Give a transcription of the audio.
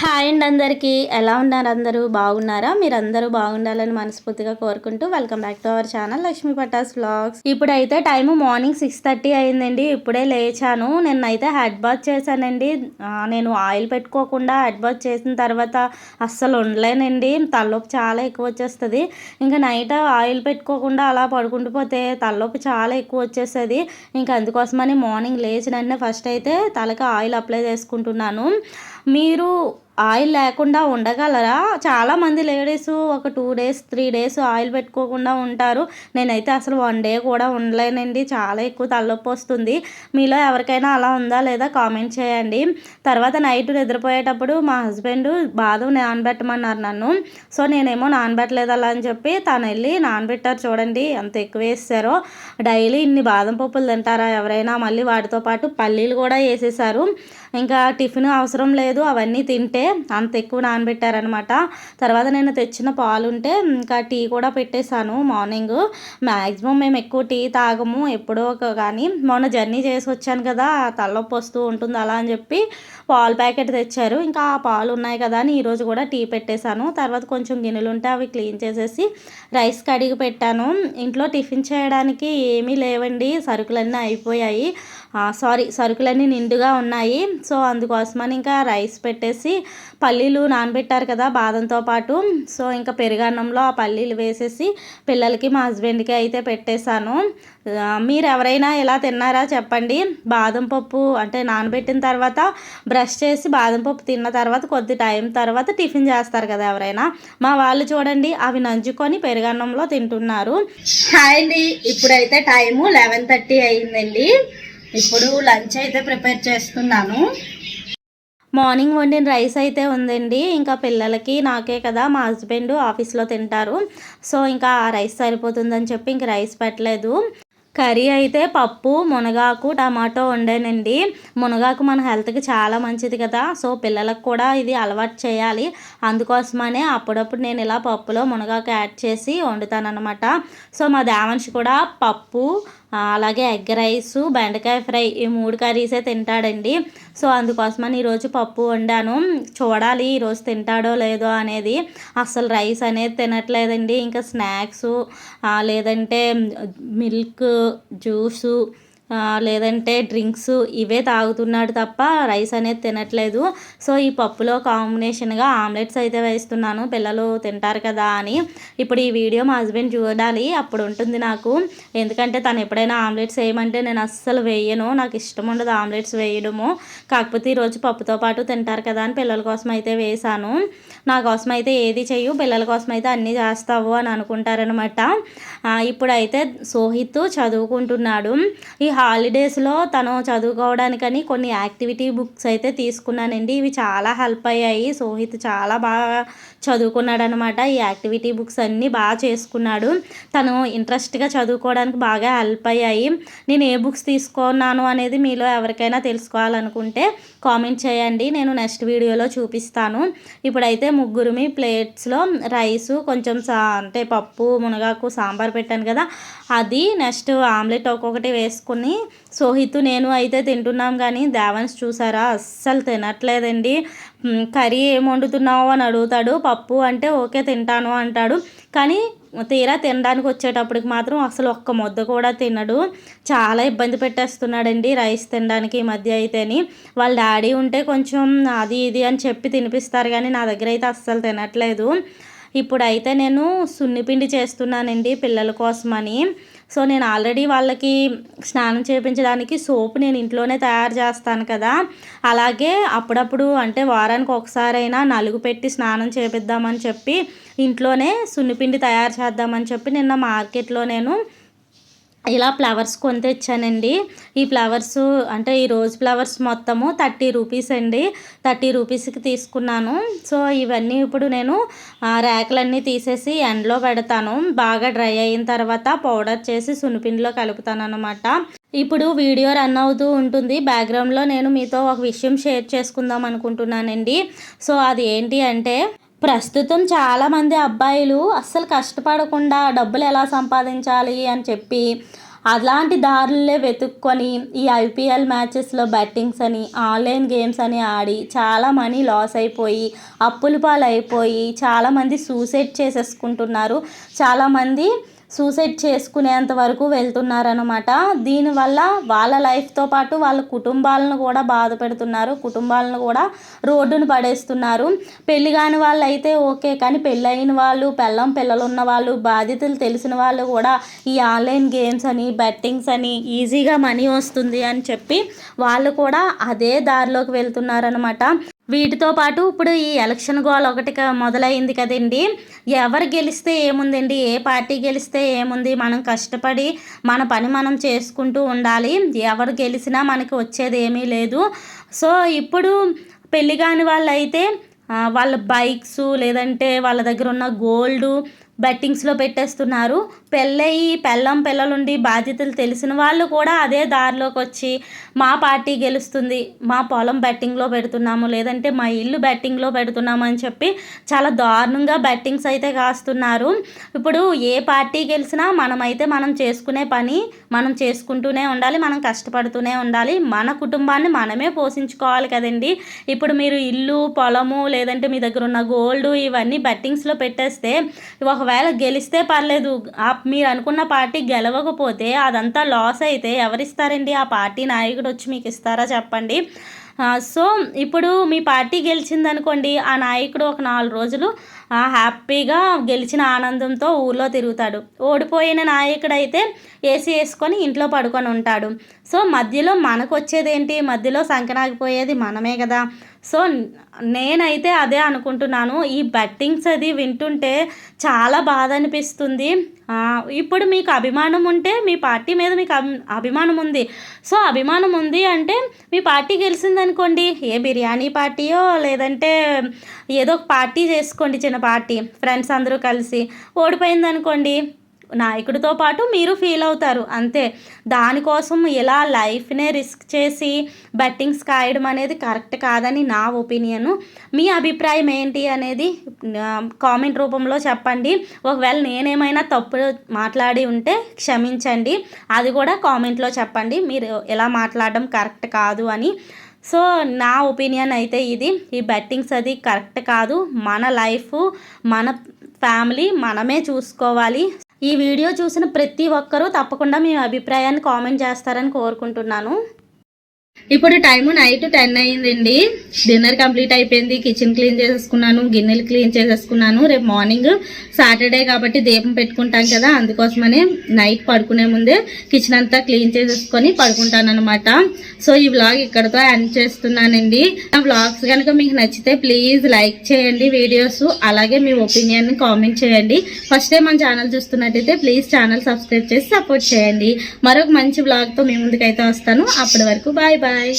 Hi అండి అందరికీ. ఎలా ఉన్నారు అందరూ? బాగున్నారా? మీరందరూ బాగుండాలని మనస్ఫూర్తిగా కోరుకుంటూ welcome back to our channel Lakshmi Patas vlogs. ఇప్పుడైతే టైము మార్నింగ్ సిక్స్ థర్టీ అయిందండి. ఇప్పుడే లేచాను. నిన్నైతే హెడ్ బాత్ చేశానండి. నేను ఆయిల్ పెట్టుకోకుండా హెడ్ బాత్ చేసిన తర్వాత అస్సలు ఉండలేనండి. తలనొప్పి చాలా ఎక్కువ వచ్చేస్తుంది. ఇంకా నైట్ ఆయిల్ పెట్టుకోకుండా అలా పడుకుంటూ పోతే తలనొప్పి చాలా ఎక్కువ వచ్చేస్తుంది. ఇంకా అందుకోసమని మార్నింగ్ లేచిన ఫస్ట్ అయితే తలకి ఆయిల్ అప్లై చేసుకుంటున్నాను. మీరు ఆయిల్ లేకుండా ఉండగలరా? చాలామంది లేడీస్ ఒక two days three days oil పెట్టుకోకుండా ఉంటారు. నేనైతే అసలు వన్ డే కూడా ఉండలేనండి. చాలా ఎక్కువ తలనొప్పి వస్తుంది. మీలో ఎవరికైనా అలా ఉందా లేదా కామెంట్ చేయండి. తర్వాత నైట్ నిద్రపోయేటప్పుడు మా హస్బెండ్ బాదం నానబెట్టమన్నారు నన్ను. సో నేనేమో నానబెట్టలేదు అలా అని చెప్పి తను వెళ్ళి నానబెట్టారు చూడండి ఎంత ఎక్కువ వేసారో డైలీ ఇన్ని బాదం పప్పులు తింటారా ఎవరైనా? మళ్ళీ వాటితో పాటు పల్లీలు కూడా వేసేసారు ఇంకా టిఫిన్ అవసరం లేదు అవన్నీ తింటే అంత ఎక్కువ నానబెట్టారనమాట తర్వాత నేను తెచ్చిన పాలు ఉంటే ఇంకా టీ కూడా పెట్టేశాను మార్నింగ్. మ్యాక్సిమం మేము ఎక్కువ టీ తాగము ఎప్పుడో ఒక కానీ మొన్న జర్నీ చేసి వచ్చాను కదా తలనొప్పి వస్తూ ఉంటుంది అలా అని చెప్పి పాలు ప్యాకెట్ తెచ్చారు. ఇంకా ఆ పాలు ఉన్నాయి కదా అని ఈరోజు కూడా టీ పెట్టేశాను. తర్వాత కొంచెం గిన్నెలు ఉంటే అవి క్లీన్ చేసేసి రైస్ కడిగి పెట్టాను. ఇంట్లో టిఫిన్ చేయడానికి ఏమీ లేవండి సరుకులన్నీ అయిపోయాయి. సారీ సరుకులన్నీ నిండుగా ఉన్నాయి. సో అందుకోసమని ఇంకా రైస్ పెట్టేసి పల్లీలు నానబెట్టారు కదా బాదంతో పాటు. సో ఇంకా పెరుగన్నంలో ఆ పల్లీలు వేసేసి పిల్లలకి మా హస్బెండ్కి అయితే పెట్టేశాను. మీరు ఎవరైనా ఎలా తిన్నారా చెప్పండి. బాదం పప్పు అంటే నానబెట్టిన తర్వాత బ్రష్ చేసి బాదం పప్పు తిన్న తర్వాత కొద్ది టైం తర్వాత టిఫిన్ చేస్తారు కదా ఎవరైనా. మా వాళ్ళు చూడండి అవి నంచుకొని పెరుగన్నంలో తింటున్నారు. హాయ్ అండి ఇప్పుడైతే టైము లెవెన్ థర్టీ అయిందండి. ఇప్పుడు లంచ్ అయితే ప్రిపేర్ చేస్తున్నాను. మార్నింగ్ వండిన రైస్ అయితే ఉందండి. ఇంకా పిల్లలకి నాకే కదా మా హస్బెండ్ ఆఫీస్లో తింటారు. సో ఇంకా ఆ రైస్ సరిపోతుందని చెప్పి ఇంక రైస్ పెట్టలేదు. కర్రీ అయితే పప్పు మునగాకు టమాటో వండానండి. మునగాకు మన హెల్త్కి చాలా మంచిది కదా. సో పిల్లలకు కూడా ఇది అలవాటు చేయాలి. అందుకోసమనే అప్పుడప్పుడు నేను ఇలా పప్పులో మునగాకు యాడ్ చేసి వండుతానమాట సో మా దేవంశ్ కూడా పప్పు అలాగే ఎగ్ రైస్ బెండకాయ ఫ్రై ఈ మూడు కర్రీసే తింటాడండి. సో అందుకోసమని ఈరోజు పప్పు వండాను. చూడాలి ఈరోజు తింటాడో లేదో అనేది. అసలు రైస్ అనేది తినట్లేదండి. ఇంకా స్నాక్స్ లేదంటే మిల్క్ జ్యూసు లేదంటే డ్రింక్స్ ఇవే తాగుతున్నాడు తప్ప రైస్ అనేది తినట్లేదు. సో ఈ పప్పులో కాంబినేషన్గా ఆమ్లెట్స్ అయితే వేస్తున్నాను. పిల్లలు తింటారు కదా అని. ఇప్పుడు ఈ వీడియో మా హస్బెండ్ చూడాలి. అప్పుడు ఉంటుంది నాకు. ఎందుకంటే తను ఎప్పుడైనా ఆమ్లెట్స్ వేయమంటే నేను అస్సలు వేయను. నాకు ఇష్టం ఉండదు ఆమ్లెట్స్ వేయడము. కాకపోతే ఈరోజు పప్పుతో పాటు తింటారు కదా అని పిల్లల కోసం అయితే వేశాను. నా కోసం అయితే ఏది చెయ్యు? పిల్లల కోసం అయితే అన్నీ చేస్తావు అని అనుకుంటారనమాట ఇప్పుడైతే సోహిత్ చదువుకుంటున్నాడు. ఈ హాలిడేస్లో తను చదువుకోవడానికని కొన్ని యాక్టివిటీ బుక్స్ అయితే తీసుకున్నానండి. ఇవి చాలా హెల్ప్ అయ్యాయి. సోహిత్ చాలా బాగా చదువుకున్నాడు అనమాట ఈ యాక్టివిటీ బుక్స్ అన్నీ బాగా చేసుకున్నాడు. తను ఇంట్రెస్ట్గా చదువుకోవడానికి బాగా హెల్ప్ అయ్యాయి. నేను ఏ బుక్స్ తీసుకున్నాను అనేది మీలో ఎవరికైనా తెలుసుకోవాలనుకుంటే కామెంట్ చేయండి. నేను నెక్స్ట్ వీడియోలో చూపిస్తాను. ఇప్పుడైతే ముగ్గురుమి ప్లేట్స్లో రైసు కొంచెం సా అంటే పప్పు మునగాకు సాంబార్ పెట్టాను కదా. అది నెక్స్ట్ ఆమ్లెట్ ఒక్కొక్కటి వేసుకుని సోహిత్ నేను అయితే తింటున్నాం కానీ దేవన్స్ చూసారా? అస్సలు తినట్లేదండి. కర్రీ ఏం వండుతున్నావు అని అడుగుతాడు. పప్పు అంటే ఓకే తింటాను అంటాడు. కానీ తీరా తినడానికి వచ్చేటప్పటికి మాత్రం అసలు ఒక్క ముద్ద కూడా తినడు. చాలా ఇబ్బంది పెట్టేస్తున్నాడండి రైస్ తినడానికి ఈ మధ్య అయితేని. వాళ్ళ డాడీ ఉంటే కొంచెం అది ఇది అని చెప్పి తినిపిస్తారు కానీ నా దగ్గర అయితే అస్సలు తినట్లేదు. ఇప్పుడైతే నేను సున్నిపిండి చేస్తున్నానండి పిల్లల కోసమని. సో నేను ఆల్రెడీ వాళ్ళకి స్నానం చేయించడానికి సోప్ నేను ఇంట్లోనే తయారు చేస్తాను కదా. అలాగే అప్పుడప్పుడు అంటే వారానికి ఒకసారైనా నలుగు పెట్టి స్నానం చేపిద్దామని చెప్పి ఇంట్లోనే సున్నిపిండి తయారు చేద్దామని చెప్పి నిన్న మార్కెట్లో నేను ఇలా ఫ్లవర్స్ కొని తెచ్చానండి ఈ ఫ్లవర్స్ అంటే ఈ రోజ్ ఫ్లవర్స్ మొత్తము థర్టీ రూపీస్ అండి. థర్టీ రూపీస్కి తీసుకున్నాను. సో ఇవన్నీ ఇప్పుడు నేను ఆ, ర్యాకులన్నీ తీసేసి ఎండలో పెడతాను. బాగా డ్రై అయిన తర్వాత పౌడర్ చేసి సునిపిండిలో కలుపుతాను అనమాట ఇప్పుడు వీడియో రన్ అవుతూ ఉంటుంది. బ్యాక్గ్రౌండ్లో నేను మీతో ఒక విషయం షేర్ చేసుకుందాం అనుకుంటున్నానండి. సో అది ఏంటి అంటే ప్రస్తుతం చాలామంది అబ్బాయిలు అస్సలు కష్టపడకుండా డబ్బులు ఎలా సంపాదించాలి అని చెప్పి అలాంటి దారులే వెతుక్కొని ఈ ఐపీఎల్ మ్యాచెస్లో బెట్టింగ్స్ అని ఆన్లైన్ గేమ్స్ అని ఆడి చాలా మనీ లాస్ అయిపోయి అప్పుల పాలైపోయి చాలామంది సూసైడ్ చేసేసుకుంటున్నారు. చాలామంది సూసైడ్ చేసుకునేంత వరకు వెళ్తున్నారనమాట దీనివల్ల వాళ్ళ లైఫ్తో పాటు వాళ్ళ కుటుంబాలను కూడా బాధ పెడుతున్నారు. కుటుంబాలను కూడా రోడ్డును పడేస్తున్నారు. పెళ్ళి కాని వాళ్ళు అయితే ఓకే కానీ పెళ్ళైన వాళ్ళు పెళ్ళం పిల్లలు ఉన్న వాళ్ళు బాధ్యతలు తెలిసిన వాళ్ళు కూడా ఈ ఆన్లైన్ గేమ్స్ అని బెట్టింగ్స్ అని ఈజీగా మనీ వస్తుంది అని చెప్పి వాళ్ళు కూడా అదే దారిలోకి వెళ్తున్నారనమాట వీటితో పాటు ఇప్పుడు ఈ ఎలక్షన్ గోల్ ఒకటి మొదలైంది కదండి. ఎవరు గెలిస్తే ఏముందండి? ఏ పార్టీ గెలిస్తే ఏముంది? మనం కష్టపడి మన పని మనం చేసుకుంటూ ఉండాలి. ఎవరు గెలిచినా మనకి వచ్చేది ఏమీ లేదు. సో ఇప్పుడు పెళ్ళి కాని వాళ్ళు అయితే వాళ్ళ బైక్స్ లేదంటే వాళ్ళ దగ్గర ఉన్న గోల్డ్ బెట్టింగ్స్లో పెట్టేస్తున్నారు. పెళ్ళయి పెళ్ళం పిల్లలుండి బాధ్యతలు తెలిసిన వాళ్ళు కూడా అదే దారిలోకి వచ్చి మా పార్టీ గెలుస్తుంది మా పొలం బెట్టింగ్లో పెడుతున్నాము లేదంటే మా ఇల్లు బెట్టింగ్లో పెడుతున్నాము అని చెప్పి చాలా దారుణంగా బెట్టింగ్స్ అయితే కాస్తున్నారు. ఇప్పుడు ఏ పార్టీ గెలిచినా మనమైతే మనం చేసుకునే పని మనం చేసుకుంటూనే ఉండాలి మనం కష్టపడుతూనే ఉండాలి. మన కుటుంబాన్ని మనమే పోషించుకోవాలి కదండి. ఇప్పుడు మీరు ఇల్లు పొలము లేదంటే మీ దగ్గర ఉన్న గోల్డ్ ఇవన్నీ బెట్టింగ్స్లో పెట్టేస్తే ఒకవేళ గెలిస్తే పర్లేదు ఆ మీరు అనుకున్న పార్టీ గెలవకపోతే అదంతా లాస్ అయితే ఎవరిస్తారండి? ఆ పార్టీ నాయకుడు వచ్చి మీకు ఇస్తారా చెప్పండి. సో ఇప్పుడు మీ పార్టీ గెలిచిందనుకోండి ఆ నాయకుడు ఒక నాలుగు రోజులు హ్యాపీగా గెలిచిన ఆనందంతో ఊళ్ళో తిరుగుతాడు. ఓడిపోయిన నాయకుడు అయితే ఏసీ వేసుకొని ఇంట్లో పడుకొని ఉంటాడు. సో మధ్యలో మనకు వచ్చేది ఏంటి మధ్యలో సంకనాగిపోయేది మనమే కదా. సో నేనైతే అదే అనుకుంటున్నాను. ఈ బెట్టింగ్స్ అది వింటుంటే చాలా బాధ అనిపిస్తుంది. ఇప్పుడు మీకు అభిమానం ఉంటే మీ పార్టీ మీద మీకు అభి- అభిమానం ఉంది. సో అభిమానం ఉంది అంటే మీ పార్టీ గెలిచిందనుకోండి. ఏ బిర్యానీ పార్టీయో లేదంటే ఏదో ఒక పార్టీ చేసుకోండి చిన్న పార్టీ. ఫ్రెండ్స్ అందరూ కలిసి ఓడిపోయిందనుకోండి. నాయకుడితో పాటు మీరు ఫీల్ అవుతారు. అంతే. దానికోసం ఇలా లైఫ్నే రిస్క్ చేసి బెట్టింగ్స్ కాయడం అనేది కరెక్ట్ కాదని నా ఒపీనియను మీ అభిప్రాయం ఏంటి అనేది కామెంట్ రూపంలో చెప్పండి. ఒకవేళ నేనేమైనా తప్పు మాట్లాడి ఉంటే క్షమించండి. అది కూడా కామెంట్లో చెప్పండి. మీరు ఎలా మాట్లాడడం కరెక్ట్ కాదు అని. సో నా ఒపీనియన్ అయితే ఇది. ఈ బెట్టింగ్స్ అది కరెక్ట్ కాదు. మన లైఫ్ మన ఫ్యామిలీ మనమే చూసుకోవాలి. ఈ వీడియో చూసిన ప్రతి ఒక్కరూ తప్పకుండా మీ అభిప్రాయాన్ని కామెంట్ చేస్తారని కోరుకుంటున్నాను. ఇప్పుడు టైము నైట్ టెన్ అయ్యిందండి డిన్నర్ కంప్లీట్ అయిపోయింది. కిచెన్ క్లీన్ చేసేసుకున్నాను. గిన్నెలు క్లీన్ చేసేసుకున్నాను. రేపు మార్నింగ్ సాటర్డే కాబట్టి దీపం పెట్టుకుంటాం కదా అందుకోసమనే నైట్ పడుకునే ముందే కిచెన్ అంతా క్లీన్ చేసేసుకొని పడుకుంటాను అనమాట సో ఈ వ్లాగ్ ఇక్కడతో ఎండ్ చేస్తున్నానండి. నా వ్లాగ్స్ కనుక మీకు నచ్చితే ప్లీజ్ లైక్ చేయండి వీడియోస్ అలాగే మీ ఒపీనియన్ని కామెంట్ చేయండి. ఫస్ట్ టైం మన ఛానల్ చూస్తున్నట్టయితే ప్లీజ్ ఛానల్ సబ్స్క్రైబ్ చేసి సపోర్ట్ చేయండి. మరొక మంచి వ్లాగ్తో మీ ముందుకైతే వస్తాను. అప్పటి వరకు బాయ్ బాయ్